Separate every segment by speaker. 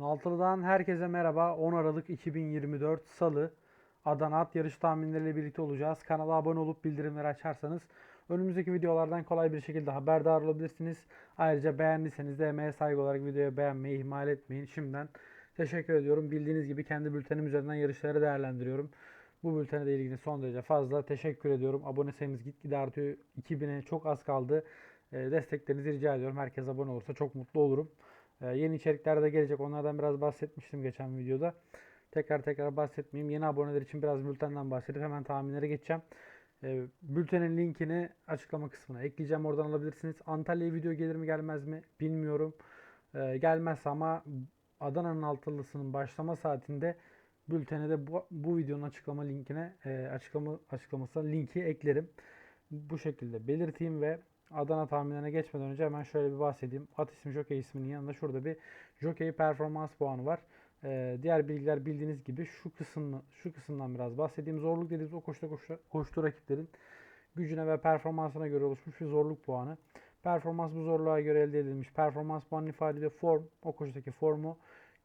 Speaker 1: Naltılı'dan herkese merhaba. 10 Aralık 2024 Salı Adana At yarış tahminleriyle birlikte olacağız. Kanala abone olup bildirimleri açarsanız önümüzdeki videolardan kolay bir şekilde haberdar olabilirsiniz. Ayrıca beğendiyseniz de emeğe saygı olarak videoyu beğenmeyi ihmal etmeyin. Şimdiden teşekkür ediyorum. Bildiğiniz gibi kendi bültenim üzerinden yarışları değerlendiriyorum. Bu bültene de ilgili son derece fazla teşekkür ediyorum. Abone sayımız gitgide artıyor. 2000'e çok az kaldı. E, Desteklerinizi rica ediyorum. Herkes abone olursa çok mutlu olurum. Ee, yeni içerikler de gelecek. Onlardan biraz bahsetmiştim geçen videoda. Tekrar tekrar bahsetmeyeyim. Yeni aboneler için biraz bültenden bahsedip hemen tahminlere geçeceğim. Ee, bültenin linkini açıklama kısmına ekleyeceğim. Oradan alabilirsiniz. Antalya'ya video gelir mi gelmez mi bilmiyorum. Ee, gelmezse ama Adana'nın altılısının başlama saatinde bültene de bu, bu videonun açıklama linkine e, açıklama açıklamasına linki eklerim. Bu şekilde belirteyim ve Adana tahminlerine geçmeden önce hemen şöyle bir bahsedeyim. At ismi Jockey isminin yanında şurada bir Jockey performans puanı var. Ee, diğer bilgiler bildiğiniz gibi şu kısmı şu kısımdan biraz bahsedeyim. Zorluk dediğimiz o koştu koştu, koştu rakiplerin gücüne ve performansına göre oluşmuş bir zorluk puanı. Performans bu zorluğa göre elde edilmiş. Performans puanı ifade ediyor. Form, o koşudaki formu.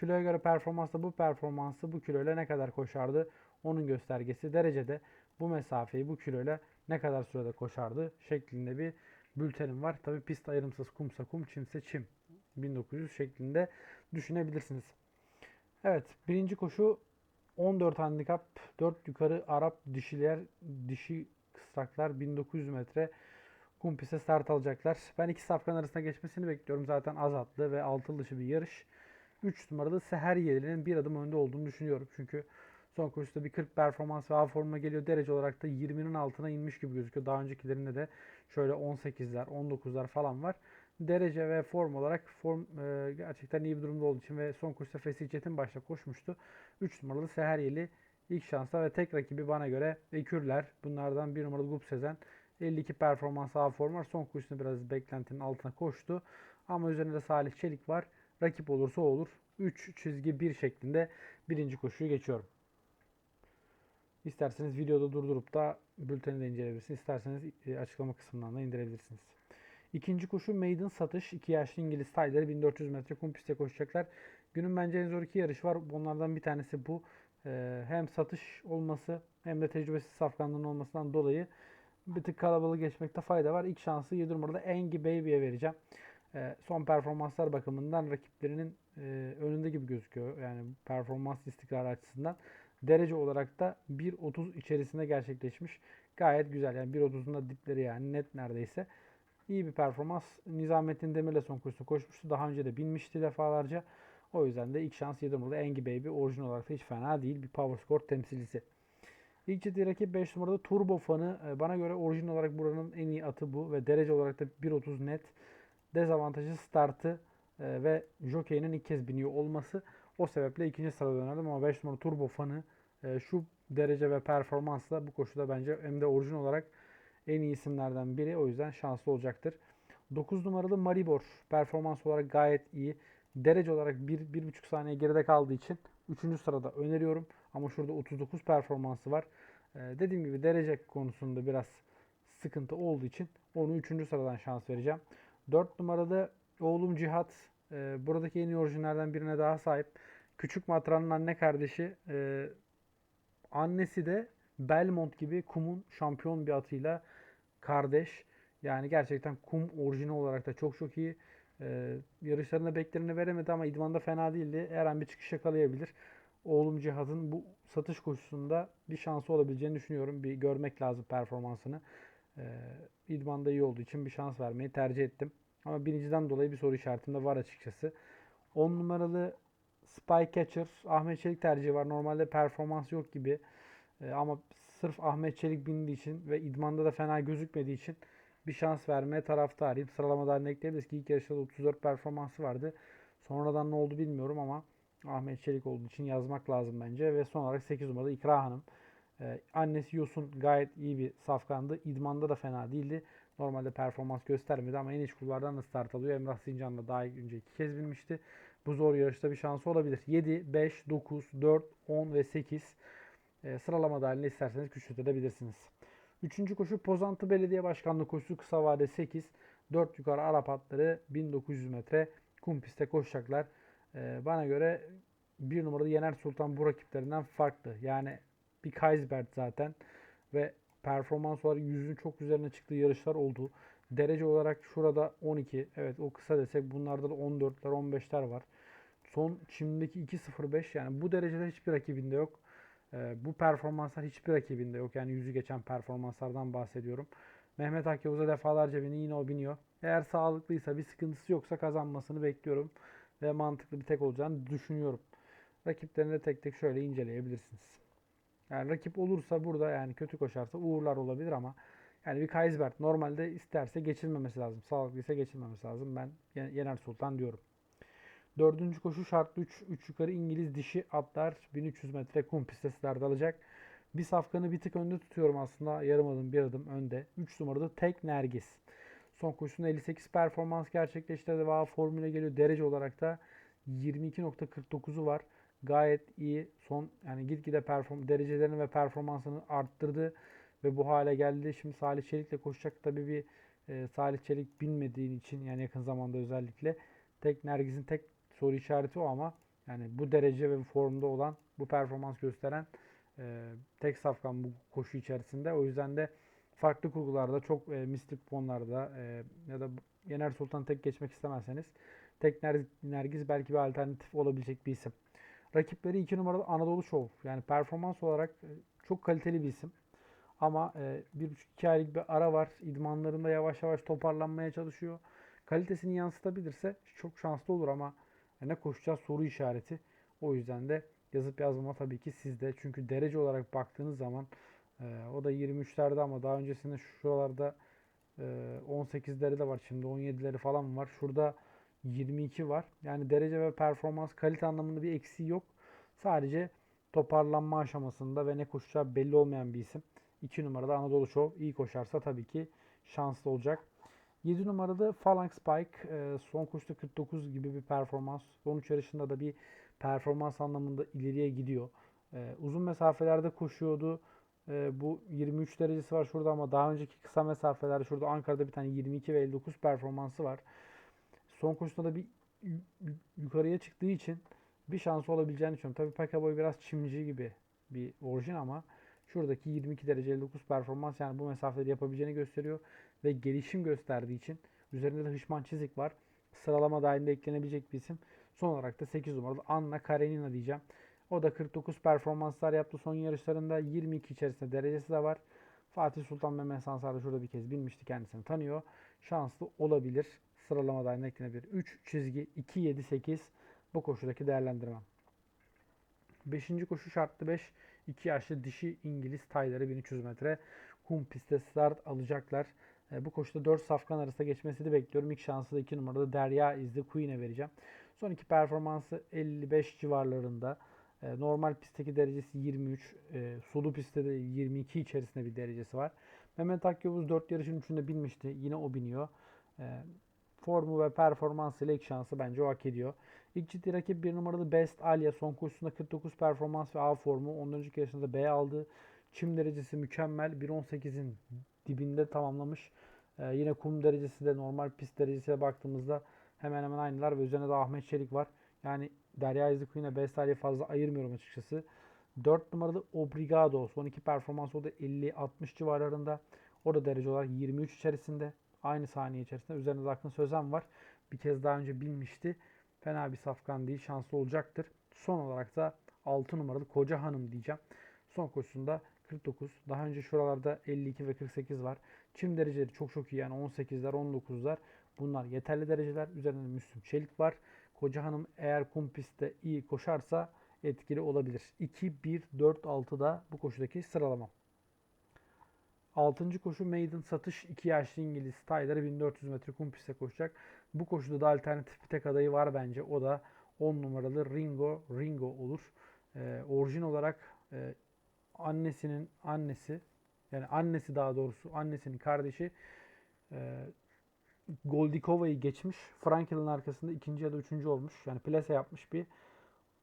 Speaker 1: Kiloya göre performansla bu performansı bu kiloyla ne kadar koşardı onun göstergesi. Derecede bu mesafeyi bu kiloyla ne kadar sürede koşardı şeklinde bir bültenim var. Tabi pist ayrımsız kumsa kum, çimse çim. 1900 şeklinde düşünebilirsiniz. Evet birinci koşu 14 handikap 4 yukarı Arap dişiler dişi kısraklar 1900 metre kum piste start alacaklar. Ben iki safkan arasında geçmesini bekliyorum. Zaten az atlı ve altılı dışı bir yarış. 3 numaralı Seher Yeli'nin bir adım önde olduğunu düşünüyorum. Çünkü son koşuda bir 40 performans ve A formuna geliyor. Derece olarak da 20'nin altına inmiş gibi gözüküyor. Daha öncekilerinde de şöyle 18'ler, 19'lar falan var. Derece ve form olarak form e, gerçekten iyi bir durumda olduğu için ve son koşuda Fesih Çetin başta koşmuştu. 3 numaralı Seher Yeli ilk şansa ve tek rakibi bana göre Ekürler. Bunlardan 1 numaralı Gup Sezen. 52 performans A form var. Son koşusunda biraz beklentinin altına koştu. Ama üzerinde de Salih Çelik var. Rakip olursa olur. 3 çizgi 1 şeklinde birinci koşuyu geçiyorum. İsterseniz videoda durdurup da bülteni de inceleyebilirsiniz. İsterseniz e, açıklama kısmından da indirebilirsiniz. İkinci koşu maiden satış. 2 yaşlı İngiliz tayları 1400 metre kum pistte koşacaklar. Günün bence en zor iki yarış var. Onlardan bir tanesi bu. Ee, hem satış olması hem de tecrübesiz safkanlığın olmasından dolayı bir tık kalabalık geçmekte fayda var. İlk şansı 7 numarada Engi Baby'ye vereceğim. Ee, son performanslar bakımından rakiplerinin e, önünde gibi gözüküyor. Yani performans istikrarı açısından. Derece olarak da 1.30 içerisinde gerçekleşmiş. Gayet güzel. Yani 1.30'un da dipleri yani net neredeyse. İyi bir performans. Nizamettin Demir'le son koşusunu koşmuştu. Daha önce de binmişti defalarca. O yüzden de ilk şans 7 numaralı Engi Baby orijinal olarak da hiç fena değil. Bir power score temsilcisi. İlk ciddi rakip 5 numarada Turbo Fan'ı. Ee, Bana göre orijinal olarak buranın en iyi atı bu. Ve derece olarak da 1.30 net. Dezavantajı startı e, ve jockey'nin ilk kez biniyor olması. O sebeple ikinci sırada önerdim ama 5 numara Turbo Fan'ı e, şu derece ve performansla bu koşuda bence hem de orijinal olarak en iyi isimlerden biri. O yüzden şanslı olacaktır. 9 numaralı Maribor performans olarak gayet iyi. Derece olarak 1-1,5 saniye geride kaldığı için 3. sırada öneriyorum. Ama şurada 39 performansı var. Ee, dediğim gibi derece konusunda biraz sıkıntı olduğu için onu 3. sıradan şans vereceğim. 4 numarada oğlum Cihat. Ee, buradaki en iyi orijinlerden birine daha sahip. Küçük Matran'ın anne kardeşi. Ee, annesi de Belmont gibi kumun şampiyon bir atıyla kardeş. Yani gerçekten kum orijinal olarak da çok çok iyi. Ee, yarışlarında beklerini veremedi ama idmanda fena değildi. Her an bir çıkış yakalayabilir. Oğlum Cihat'ın bu satış koşusunda bir şansı olabileceğini düşünüyorum. Bir görmek lazım performansını. Ee, idmanda iyi olduğu için bir şans vermeyi tercih ettim. Ama birinciden dolayı bir soru işaretim de var açıkçası. 10 numaralı Spy Catcher Ahmet Çelik tercihi var. Normalde performans yok gibi. Ee, ama sırf Ahmet Çelik bindiği için ve idmanda da fena gözükmediği için bir şans vermeye taraftarıyım. Sıralamada haline ekleyebiliriz ki ilk yarışta da 34 performansı vardı. Sonradan ne oldu bilmiyorum ama Ahmet Çelik olduğu için yazmak lazım bence. Ve son olarak 8 numarada İkra Hanım. Ee, annesi Yosun gayet iyi bir safkandı. İdmanda da fena değildi. Normalde performans göstermedi ama en iç kulvardan da start alıyor. Emrah Sincan da daha önce iki kez binmişti. Bu zor yarışta bir şansı olabilir. 7, 5, 9, 4, 10 ve 8 e, sıralama dahilinde isterseniz küçültebilirsiniz. Üçüncü koşu Pozantı Belediye Başkanlığı koşusu kısa vade 8. 4 yukarı Arap atları 1900 metre kum pistte koşacaklar. Ee, bana göre bir numaralı Yener Sultan bu rakiplerinden farklı. Yani bir Kaisbert zaten ve performans olarak yüzün çok üzerine çıktığı yarışlar oldu. Derece olarak şurada 12. Evet o kısa desek bunlarda da 14'ler 15'ler var. Son çimdeki 2.05 yani bu derecede hiçbir rakibinde yok. Ee, bu performanslar hiçbir rakibinde yok. Yani yüzü geçen performanslardan bahsediyorum. Mehmet Akyavuz'a defalarca beni yine o biniyor. Eğer sağlıklıysa bir sıkıntısı yoksa kazanmasını bekliyorum. Ve mantıklı bir tek olacağını düşünüyorum. Rakiplerini de tek tek şöyle inceleyebilirsiniz. Yani rakip olursa burada yani kötü koşarsa uğurlar olabilir ama yani bir Kaisbert normalde isterse geçilmemesi lazım. Sağlıklıysa geçilmemesi lazım. Ben Yener Sultan diyorum. Dördüncü koşu şartlı 3, 3 yukarı İngiliz dişi atlar 1300 metre kum start alacak. Bir safkanı bir tık önde tutuyorum aslında. Yarım adım bir adım önde. 3 numarada Tek Nergis. Son koşusunda 58 performans gerçekleştirdi ve formüle geliyor. Derece olarak da 22.49'u var. Gayet iyi. Son yani gitgide perform derecelerini ve performansını arttırdı ve bu hale geldi. Şimdi Salih Çelik'le koşacak. Tabii bir e, Salih Çelik bilmediğin için yani yakın zamanda özellikle tek Nergis'in tek soru işareti o ama yani bu derece ve formda olan bu performans gösteren e, tek safkan bu koşu içerisinde. O yüzden de farklı kurgularda çok e, mistik puanlarda e, ya da Yener Sultan tek geçmek istemezseniz tek Nergiz belki bir alternatif olabilecek bir isim. Rakipleri 2 numaralı Anadolu Show. Yani performans olarak e, çok kaliteli bir isim. Ama e, bir buçuk iki aylık bir ara var. İdmanlarında yavaş yavaş toparlanmaya çalışıyor. Kalitesini yansıtabilirse çok şanslı olur ama ne koşacağız soru işareti. O yüzden de yazıp yazmama tabii ki sizde. Çünkü derece olarak baktığınız zaman e, o da 23'lerde ama daha öncesinde şuralarda e, 18'leri de var. Şimdi 17'leri falan var. Şurada 22 var. Yani derece ve performans kalite anlamında bir eksiği yok. Sadece toparlanma aşamasında ve ne koşacağı belli olmayan bir isim. 2 numarada Anadolu Show iyi koşarsa tabii ki şanslı olacak. 7 numarada Phalanx Spike e, son koşuda 49 gibi bir performans. 13 yarışında da bir performans anlamında ileriye gidiyor. E, uzun mesafelerde koşuyordu. E, bu 23 derecesi var şurada ama daha önceki kısa mesafelerde şurada Ankara'da bir tane 22 ve 59 performansı var. Son koşuda da bir yukarıya çıktığı için bir şansı olabileceğini düşünüyorum. Tabii Pakaboy biraz çimci gibi bir orijin ama şuradaki 22 derece 59 performans yani bu mesafeleri yapabileceğini gösteriyor ve gelişim gösterdiği için üzerinde de hışman çizik var. Sıralama dahilinde eklenebilecek bir isim. Son olarak da 8 numaralı Anna Karenina diyeceğim. O da 49 performanslar yaptı son yarışlarında. 22 içerisinde derecesi de var. Fatih Sultan Mehmet Sansar da şurada bir kez bilmişti kendisini tanıyor. Şanslı olabilir. Sıralama dahilinde eklenebilir. 3 çizgi 2 7 8 bu koşudaki değerlendirmem. 5. koşu şartlı 5. 2 yaşlı dişi İngiliz tayları 1300 metre kum pistte start alacaklar. E, bu koşuda 4 safkan arasında geçmesini bekliyorum. İlk şansı da 2 numarada Derya izli Queen'e vereceğim. Son iki performansı 55 civarlarında. E, normal pistteki derecesi 23. E, sulu pistte de 22 içerisinde bir derecesi var. Mehmet Akyavuz 4 yarışın 3'ünde binmişti. Yine o biniyor. Formu ve performansıyla ilk şansı bence o hak ediyor. İlk ciddi rakip bir numaralı Best Alia son koşusunda 49 performans ve A formu. Ondan önceki yarışında B aldı. Çim derecesi mükemmel. 1.18'in dibinde tamamlamış. Ee, yine kum derecesi de normal pist derecesiyle baktığımızda hemen hemen aynılar ve üzerine de Ahmet Çelik var. Yani Derya İzlik yine Best Alia'yı fazla ayırmıyorum açıkçası. 4 numaralı Obrigado. Son iki performans o da 50-60 civarlarında. O da derece olarak 23 içerisinde. Aynı saniye içerisinde. Üzerinde de Akın Sözen var. Bir kez daha önce bilmişti. Fena bir safkan değil. Şanslı olacaktır. Son olarak da 6 numaralı Koca Hanım diyeceğim. Son koşusunda 49. Daha önce şuralarda 52 ve 48 var. Çim dereceleri çok çok iyi. Yani 18'ler 19'lar. Bunlar yeterli dereceler. Üzerinde Müslüm Çelik var. Koca Hanım eğer kum pistte iyi koşarsa etkili olabilir. 2, 1, 4, 6 da bu koşudaki sıralama. 6. koşu maiden satış 2 yaşlı İngiliz Tyler 1400 metre kum pistte koşacak. Bu koşuda da alternatif bir tek adayı var bence. O da 10 numaralı Ringo Ringo olur. Ee, orijin olarak e, annesinin annesi yani annesi daha doğrusu annesinin kardeşi e, Goldikova'yı geçmiş. Frankel'in arkasında ikinci ya da üçüncü olmuş. Yani plase yapmış bir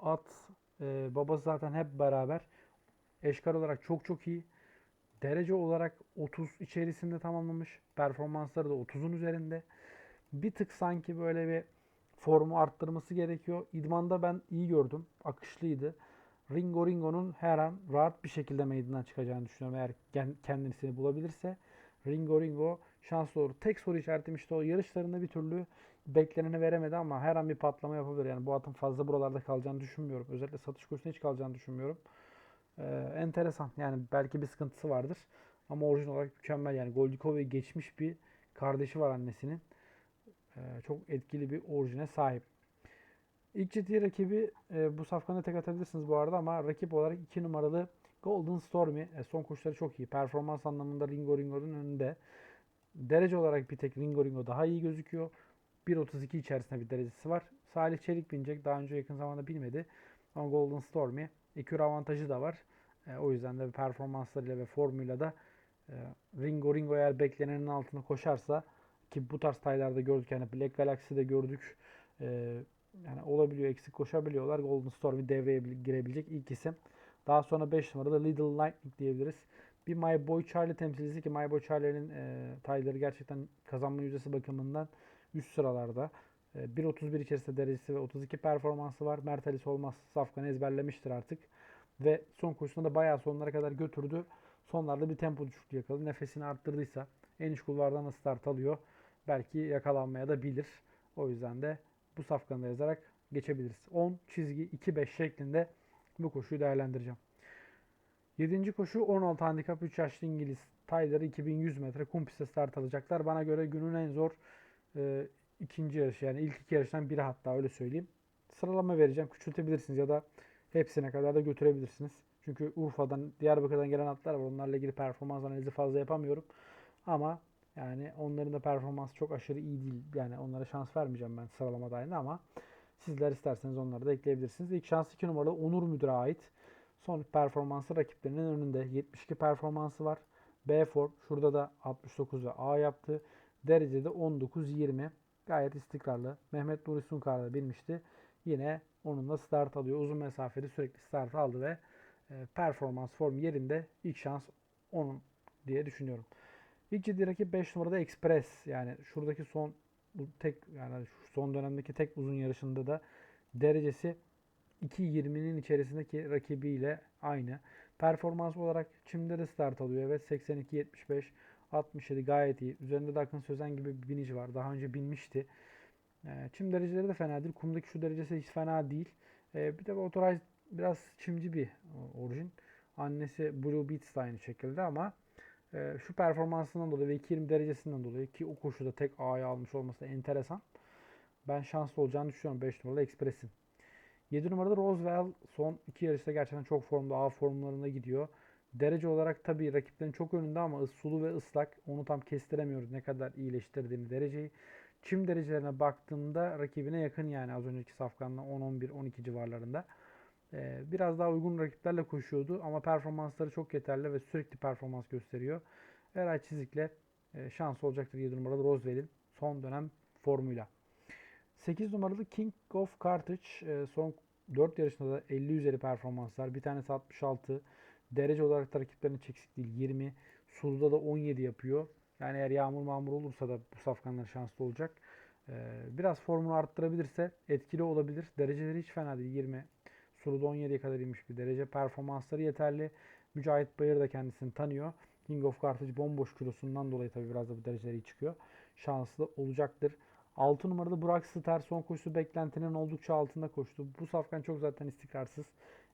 Speaker 1: at. E, babası zaten hep beraber. Eşkar olarak çok çok iyi. Derece olarak 30 içerisinde tamamlamış. Performansları da 30'un üzerinde. Bir tık sanki böyle bir formu arttırması gerekiyor. İdmanda ben iyi gördüm. Akışlıydı. Ringo Ringo'nun her an rahat bir şekilde meydandan çıkacağını düşünüyorum. Eğer kendisini bulabilirse Ringo Ringo şanslı olur. Tek soru işaretim işte o yarışlarında bir türlü bekleneni veremedi ama her an bir patlama yapabilir. Yani bu atın fazla buralarda kalacağını düşünmüyorum. Özellikle satış kursuna hiç kalacağını düşünmüyorum. Ee, enteresan. Yani belki bir sıkıntısı vardır. Ama orijinal olarak mükemmel. Yani Goldikova'yı geçmiş bir kardeşi var annesinin. Ee, çok etkili bir orijine sahip. İlk ciddi rakibi e, bu safkana tek atabilirsiniz bu arada ama rakip olarak 2 numaralı Golden Stormy. E, son koşuları çok iyi. Performans anlamında Ringo Ringo'nun önünde. Derece olarak bir tek Ringo Ringo daha iyi gözüküyor. 1.32 içerisinde bir derecesi var. Salih Çelik binecek. Daha önce yakın zamanda bilmedi. Ama Golden Stormy ekür avantajı da var. E, o yüzden de performanslarıyla ve formuyla da e, Ringo Ringo eğer beklenenin altına koşarsa ki bu tarz taylarda gördük yani Black Galaxy'de gördük. E, yani olabiliyor eksik koşabiliyorlar. Golden Stormy devreye girebilecek ilk isim. Daha sonra 5 numarada Little Lightning diyebiliriz. Bir My Boy Charlie temsilcisi ki My Boy Charlie'nin e, tayları gerçekten kazanma yüzdesi bakımından üst sıralarda. E, 1.31 içerisinde derecesi ve 32 performansı var. Mert Ali Solmaz Safkan'ı ezberlemiştir artık. Ve son koşusunda da bayağı sonlara kadar götürdü. Sonlarda bir tempo düşüklüğü yakaladı. Nefesini arttırdıysa en iç kulvardan da start alıyor. Belki yakalanmaya da bilir. O yüzden de bu safkanı yazarak geçebiliriz. 10 çizgi 2-5 şeklinde bu koşuyu değerlendireceğim. 7. koşu 16 handikap 3 yaşlı İngiliz. Tyler 2100 metre kum pistte start alacaklar. Bana göre günün en zor e, ikinci yarışı yani ilk iki yarıştan biri hatta öyle söyleyeyim. Sıralama vereceğim. Küçültebilirsiniz ya da hepsine kadar da götürebilirsiniz. Çünkü Urfa'dan, Diyarbakır'dan gelen atlar var. Onlarla ilgili performans analizi fazla yapamıyorum. Ama yani onların da performansı çok aşırı iyi değil. Yani onlara şans vermeyeceğim ben sıralama dahilinde ama sizler isterseniz onları da ekleyebilirsiniz. İlk şans 2 numaralı Onur Müdür'e ait. Son performansı rakiplerinin önünde. 72 performansı var. B form. Şurada da 69 ve A yaptı. Derecede 19-20. Gayet istikrarlı. Mehmet Nuri Sunkar da bilmişti. Yine onunla start alıyor. Uzun mesafede sürekli start aldı ve e, performans form yerinde ilk şans onun diye düşünüyorum. İlk ciddi rakip 5 numarada Express. Yani şuradaki son bu tek yani şu son dönemdeki tek uzun yarışında da derecesi 2.20'nin içerisindeki rakibiyle aynı. Performans olarak Çim'de de start alıyor. Evet 82-75 67 gayet iyi. Üzerinde de Akın Sözen gibi bir binici var. Daha önce binmişti. Ee, Çim dereceleri de fena değil. Kumdaki şu derecesi hiç fena değil. Ee, bir de Authorize biraz çimci bir orijin. Annesi Blue Beats de aynı şekilde ama e, şu performansından dolayı ve 2.20 derecesinden dolayı ki o koşuda tek A'ya almış olması da enteresan. Ben şanslı olacağını düşünüyorum 5 numaralı Express'in. 7 numarada Roswell son iki yarışta gerçekten çok formda A formlarına gidiyor. Derece olarak tabii rakiplerin çok önünde ama sulu ve ıslak. Onu tam kestiremiyoruz ne kadar iyileştirdiğini dereceyi. Çim derecelerine baktığımda rakibine yakın yani az önceki safkanla 10-11-12 civarlarında. Ee, biraz daha uygun rakiplerle koşuyordu ama performansları çok yeterli ve sürekli performans gösteriyor. Eray Çizik'le e, şans olacaktır 7 numaralı Roswell'in son dönem formuyla. 8 numaralı King of Carthage e, son 4 yarışında da 50 üzeri performanslar. Bir tanesi 66. Derece olarak da rakiplerine çeksik değil 20. Suluda da 17 yapıyor. Yani eğer yağmur mağmur olursa da bu safkanlar şanslı olacak. Ee, biraz formunu arttırabilirse etkili olabilir. Dereceleri hiç fena değil 20. Suluda 17'ye kadar inmiş bir derece. Performansları yeterli. Mücahit Bayır da kendisini tanıyor. King of Carthage bomboş kilosundan dolayı tabii biraz da bu dereceleri çıkıyor. Şanslı olacaktır. 6 numarada Burak Star son koşusu beklentinin oldukça altında koştu. Bu safkan çok zaten istikrarsız.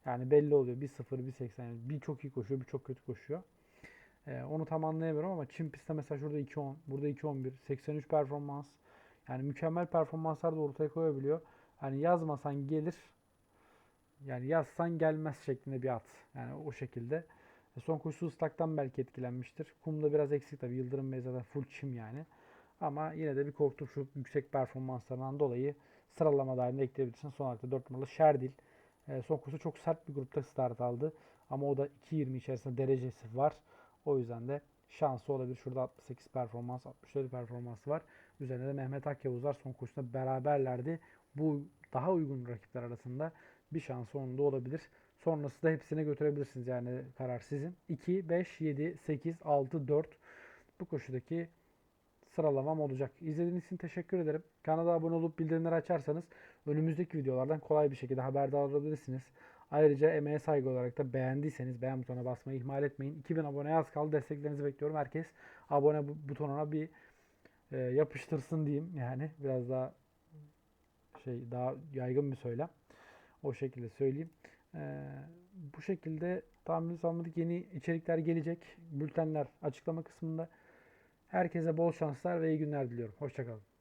Speaker 1: Yani belli oluyor. 1-0, 1-80. Yani bir çok iyi koşuyor, bir çok kötü koşuyor. Ee, onu tam anlayamıyorum ama Çin pistte mesela şurada 2-10, burada 2-11, 83 performans. Yani mükemmel performanslar da ortaya koyabiliyor. Hani yazmasan gelir, yani yazsan gelmez şeklinde bir at. Yani o şekilde. E, son koşusu ıslaktan belki etkilenmiştir. Kumda biraz eksik tabii. Yıldırım Bey zaten full çim yani. Ama yine de bir korktum şu yüksek performanslarından dolayı sıralama dahilinde ekleyebilirsin. Son olarak da 4 numaralı Şerdil. E, son koşusu çok sert bir grupta start aldı. Ama o da 2.20 içerisinde derecesi var. O yüzden de şansı olabilir. Şurada 68 performans, 64 performansı var. Üzerinde de Mehmet Akyavuz var. Son koşusunda beraberlerdi. Bu daha uygun rakipler arasında bir şansı onun da olabilir. Sonrası da hepsine götürebilirsiniz. Yani karar sizin. 2, 5, 7, 8, 6, 4 bu koşudaki sıralamam olacak. İzlediğiniz için teşekkür ederim. Kanala abone olup bildirimleri açarsanız önümüzdeki videolardan kolay bir şekilde haberdar olabilirsiniz. Ayrıca emeğe saygı olarak da beğendiyseniz beğen butonuna basmayı ihmal etmeyin. 2000 aboneye az kaldı. Desteklerinizi bekliyorum. Herkes abone bu- butonuna bir e, yapıştırsın diyeyim. Yani biraz daha şey daha yaygın bir söylem. O şekilde söyleyeyim. Ee, bu şekilde tahmin sanmadık yeni içerikler gelecek. Bültenler açıklama kısmında. Herkese bol şanslar ve iyi günler diliyorum. Hoşçakalın.